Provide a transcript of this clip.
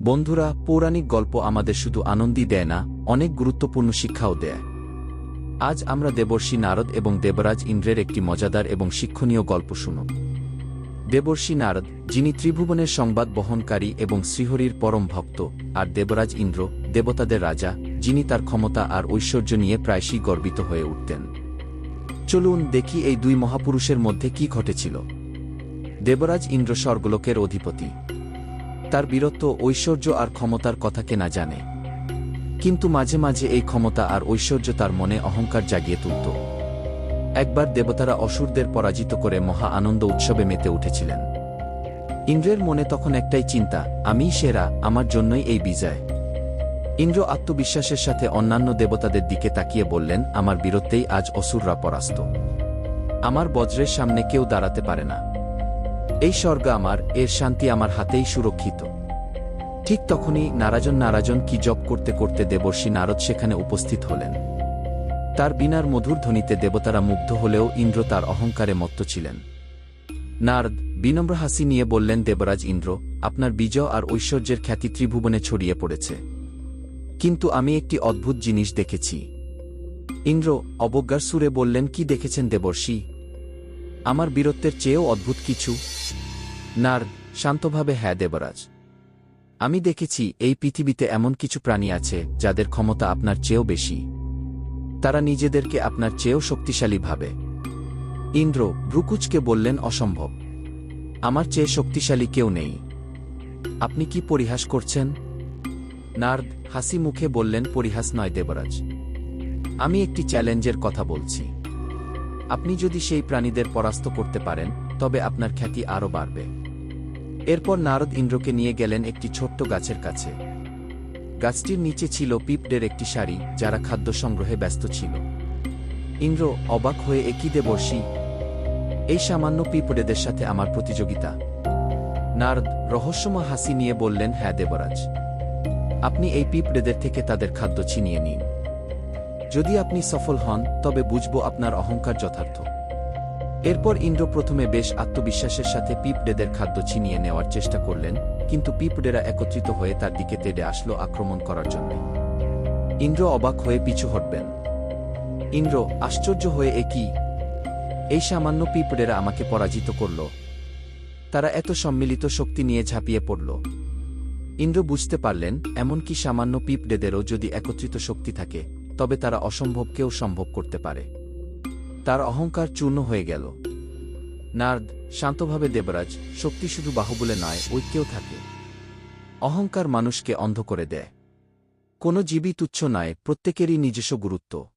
বন্ধুরা, পৌরাণিক গল্প আমাদের শুধু আনন্দই দেয় না, অনেক গুরুত্বপূর্ণ শিক্ষাও দেয়। আজ আমরা দেবর্ষি নারদ এবং দেবরাজ ইন্দ্রের একটি মজাদার এবং শিক্ষণীয় গল্প শুনব দেবর্ষি নারদ, যিনি ত্রিভুবনের সংবাদ বহনকারী এবং শ্রীহরির পরম ভক্ত, আর দেবরাজ ইন্দ্র, দেবতাদের রাজা, যিনি তার ক্ষমতা আর ঐশ্বর্য নিয়ে প্রায়শই গর্বিত হয়ে উঠতেন। চলুন দেখি এই দুই মহাপুরুষের মধ্যে কি ঘটেছিল। দেবরাজ ইন্দ্র স্বর্গলোকের অধিপতি। তার বীরত্ব, ঐশ্বর্য আর ক্ষমতার কথা কে না জানে। কিন্তু মাঝে মাঝে এই ক্ষমতা আর ঐশ্বর্য তার মনে অহংকার জাগিয়ে তুলত। একবার দেবতারা অসুরদের পরাজিত করে মহা আনন্দ উৎসবে মেতে উঠেছিলেন। ইন্দ্রের মনে তখন একটাই চিন্তা, আমিই সেরা, আমার জন্যই এই বিজয়। ইন্দ্র আত্মবিশ্বাসের সাথে অন্যান্য দেবতাদের দিকে তাকিয়ে বললেন, আমার বীরত্বেই আজ অসুররা পরাস্ত। আমার বজ্রের সামনে কেউ দাঁড়াতে পারে না। এই স্বর্গ আমার, এর শান্তি আমার হাতেই সুরক্ষিত। ঠিক তখনই নারাজন নারাজন কি জপ করতে করতে দেবর্ষী নারদ সেখানে উপস্থিত হলেন। তার বিনার মধুর ধ্বনিতে দেবতারা মুগ্ধ হলেও ইন্দ্র তার অহংকারে মত্ত ছিলেন। নারদ, বিনম্র হাসি নিয়ে বললেন, দেবরাজ ইন্দ্র, আপনার বিজয় আর ঐশ্বর্যের খ্যাতি ত্রিভুবনে ছড়িয়ে পড়েছে। কিন্তু আমি একটি অদ্ভুত জিনিস দেখেছি। ইন্দ্র, অবজ্ঞার সুরে বললেন, কি দেখেছেন দেবর্ষী? আমার বীরত্বের চেয়েও অদ্ভুত কিছু। নারদ শান্তভাবে হ্যাঁ দেবরাজ। আমি দেখেছি এই পৃথিবীতে এমন কিছু প্রাণী আছে যাদের ক্ষমতা আপনার চেয়েও বেশি। তারা নিজেদেরকে আপনার চেয়েও শক্তিশালী ভাবে। ইন্দ্র, ভ্রুকুচকে বললেন, অসম্ভব। আমার চেয়ে শক্তিশালী কেউ নেই। আপনি কি পরিহাস করছেন? নার্দ হাসি মুখে বললেন, পরিহাস নয় দেবরাজ। আমি একটি চ্যালেঞ্জের কথা বলছি। আপনি যদি সেই প্রাণীদের পরাস্ত করতে পারেন তবে আপনার খ্যাতি আরও বাড়বে। এরপর নারদ ইন্দ্রকে নিয়ে গেলেন একটি ছোট্ট গাছের কাছে। গাছটির নিচে ছিল পিঁপড়ের একটি শাড়ি, যারা খাদ্য সংগ্রহে ব্যস্ত ছিল। ইন্দ্র অবাক হয়ে একই দেবর্ষী এই সামান্য পিঁপড়েদের সাথে আমার প্রতিযোগিতা। নারদ রহস্যময় হাসি নিয়ে বললেন হ্যাঁ দেবরাজ, আপনি এই পিঁপড়েদের থেকে তাদের খাদ্য ছিনিয়ে নিন। যদি আপনি সফল হন, তবে বুঝব আপনার অহংকার যথার্থ। এরপর ইন্দ্র প্রথমে বেশ আত্মবিশ্বাসের সাথে পিঁপড়েদের খাদ্য ছিনিয়ে নেওয়ার চেষ্টা করলেন, কিন্তু পিঁপড়েরা একত্রিত হয়ে তার দিকে তেড়ে আসলো আক্রমণ করার জন্য। ইন্দ্র অবাক হয়ে পিছু হটবেন। ইন্দ্র, আশ্চর্য হয়ে একই এই সামান্য পিঁপড়েরা আমাকে পরাজিত করল। তারা এত সম্মিলিত শক্তি নিয়ে ঝাঁপিয়ে পড়ল। ইন্দ্র বুঝতে পারলেন এমনকি সামান্য পিঁপড়েদেরও যদি একত্রিত শক্তি থাকে, তবে তারা অসম্ভবকেও সম্ভব করতে পারে। তার অহংকার চূর্ণ হয়ে গেল। নার্দ, শান্তভাবে দেবরাজ, শক্তি শুধু বাহুবলে নয়, ঐক্যেও থাকে। অহংকার মানুষকে অন্ধ করে দেয়। কোনো জীবই তুচ্ছ নয়, প্রত্যেকেরই নিজস্ব গুরুত্ব।